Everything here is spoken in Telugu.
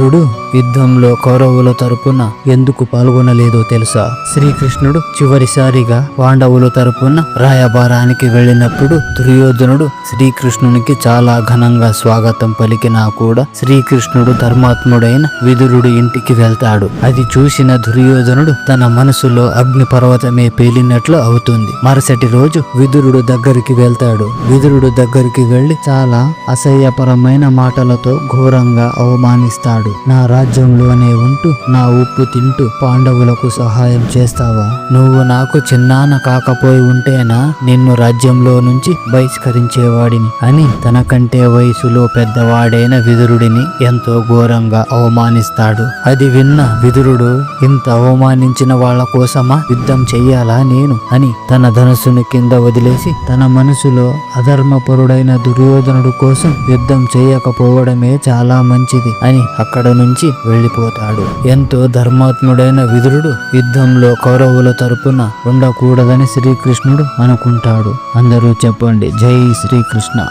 విదురుడు యుద్ధంలో కౌరవుల తరపున ఎందుకు పాల్గొనలేదో తెలుసా? శ్రీకృష్ణుడు చివరిసారిగా పాండవుల తరపున రాయబారానికి వెళ్ళినప్పుడు దుర్యోధనుడు శ్రీకృష్ణునికి చాలా ఘనంగా స్వాగతం పలికినా కూడా శ్రీకృష్ణుడు ధర్మాత్ముడైన విదురుడు ఇంటికి వెళ్తాడు. అది చూసిన దుర్యోధనుడు తన మనసులో అగ్ని పర్వతమే పేలినట్లు అవుతుంది. మరుసటి రోజు విదురుడు దగ్గరికి వెళ్తాడు. విదురుడు దగ్గరికి వెళ్ళి చాలా అసహ్యపరమైన మాటలతో ఘోరంగా అవమానిస్తాడు. నా రాజ్యంలోనే ఉంటూ నా ఉప్పు తింటూ పాండవులకు సహాయం చేస్తావా? నువ్వు నాకు చిన్నాన కాకపోయి ఉంటేనా నిన్ను రాజ్యంలో నుంచి బహిష్కరించేవాడిని? అని తనకంటే వయసులో పెద్దవాడైన విదురుడిని ఎంతో ఘోరంగా అవమానిస్తాడు. అది విన్న విదురుడు ఇంత అవమానించిన వాళ్ళ కోసమా యుద్ధం చెయ్యాలా నేను? అని తన ధనుసును కింద వదిలేసి తన మనసులో అధర్మపరుడైన దుర్యోధనుడు కోసం యుద్ధం చేయకపోవడమే చాలా మంచిది అని అక్కడ నుంచి వెళ్ళిపోతాడు. ఎంతో ధర్మాత్ముడైన విదురుడు యుద్ధంలో కౌరవుల తరపున ఉండకూడదని శ్రీకృష్ణుడు అనుకుంటాడు. అందరూ చెప్పండి జై శ్రీకృష్ణ.